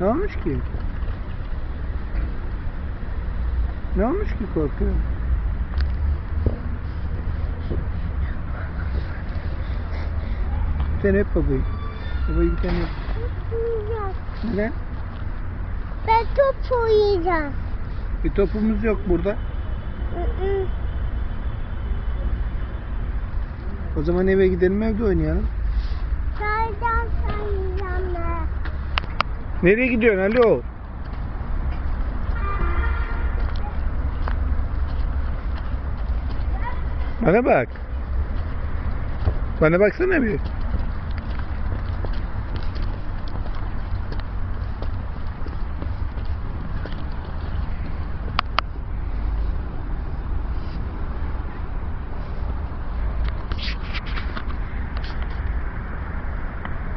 Ne olmuş ki? Ne olmuş ki korkuyor? Tane öp babayı. Babayı bir tane. Neden? Ben top oynayacağım. Bir topumuz yok burada. O zaman eve gidelim evde oynayalım. Nereye gidiyorsun alo? Bana bak. Bana baksana bir.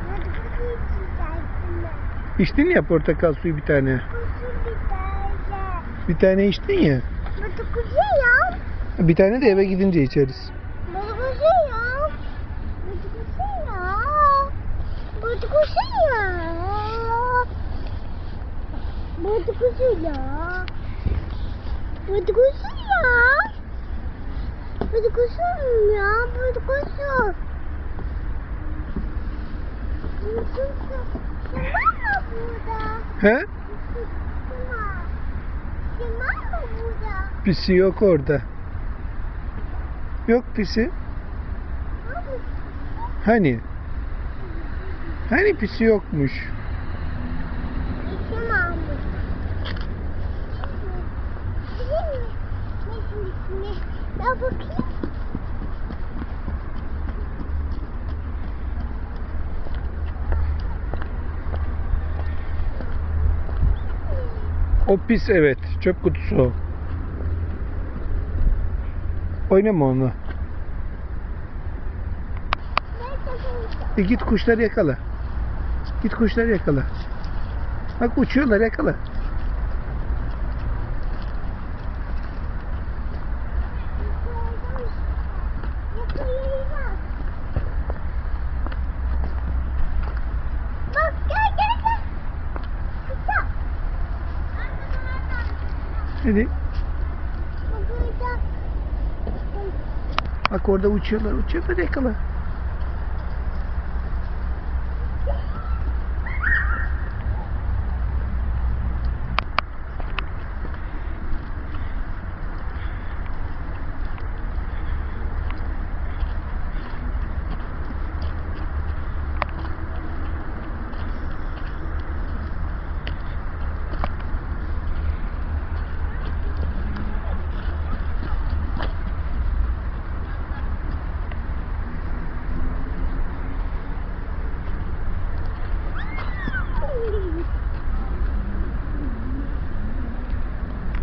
Hadi kutu içecektim ben. İçtin ya portakal suyu bir tane. Bir tane. İçtin ya. Bir tane de eve gidince içeriz. Tamam mı? He? Pisi yok orada. Yok pisi. Hani? Hani pisi yokmuş? Ya bakayım. O pis evet. Çöp kutusu. Oynama onu. E git kuşları yakala. Git kuşları yakala. Bak uçuyorlar yakala. Yakalayacağım. Bak gel gel gel. Kısa. Hadi. Bak burada. Bak orada uçuyorlar uçuyorlar yakala.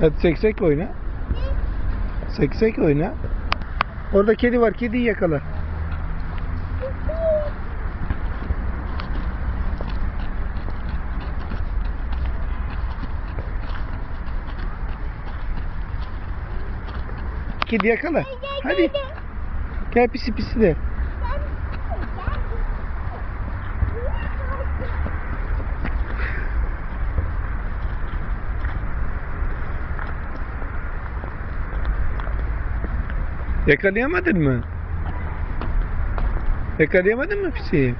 Hadi seksek oyna. Seksek oyna. Orada kedi var kediyi yakala. Kedi yakala. Hadi. Gel pisi pisi de. Yakalayamadın mı? Yakalayamadın mı pisiyi?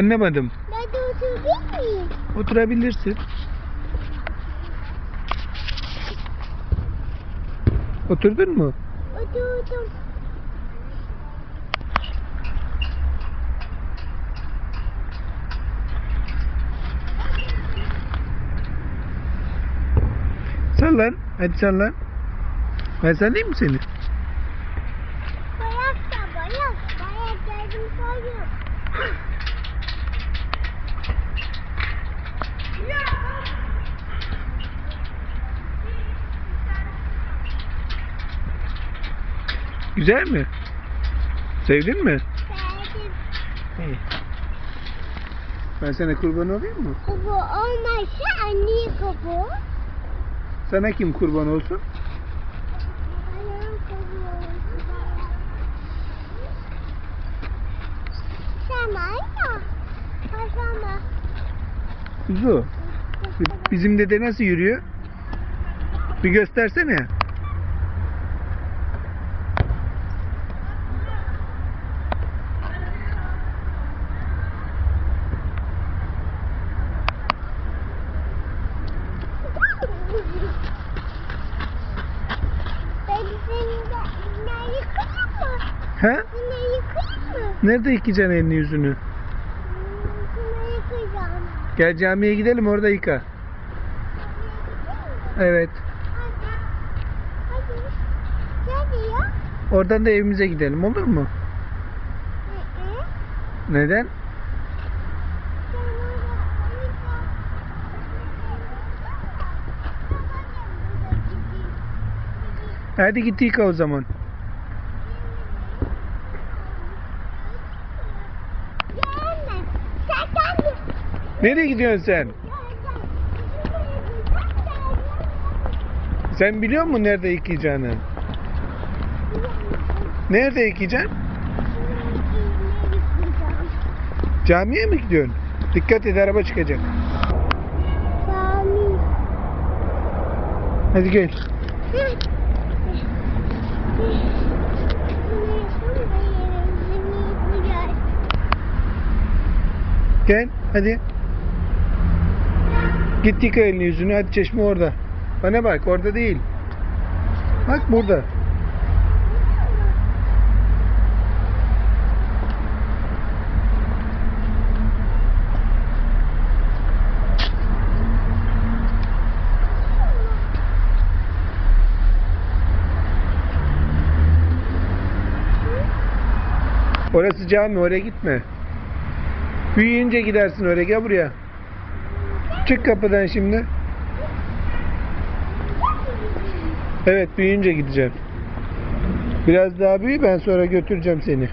Anlamadım. Ben de oturayım mıyım? Oturabilirsin. Oturdun mu? Oturdum. Sallan. Hadi sallan. Ben sallayayım mı seni? Güzel mi? Sevdin mi? Sevdim. İyi. Ben sana kurban olayım mı? Bu olmazsa anne kapı. Sana kim kurban olsun? Kapı. Sama ya. Sama. Kuzu. Bizim dede nasıl yürüyor? Bir göstersene. Ben seni de yine yıkayayım mı? He? Yine yıkayayım mı? Nerede yıkayacaksın elini yüzünü? Yine yıkayacağım. Gel camiye gidelim orada yıka. Evet. Hadi. Hadi. Ne diyor? Oradan da evimize gidelim olur mu? Hı hı. Neden? Hadi git yıka o zaman. Nereye gidiyorsun sen? Sen biliyor musun nerede yıkayacağını? Nerede yıkayacaksın? Camiye mi gidiyorsun? Dikkat et araba çıkacak. Sami. Hadi gel. Gel hadi. Git yıka elini yüzünü hadi çeşme orada. Bana bak orada değil. Bak burada. Orası cami oraya gitme. Büyüyünce gidersin oraya gel buraya. Çık kapıdan şimdi. Evet büyüyünce gideceğim. Biraz daha büyü ben sonra götüreceğim seni.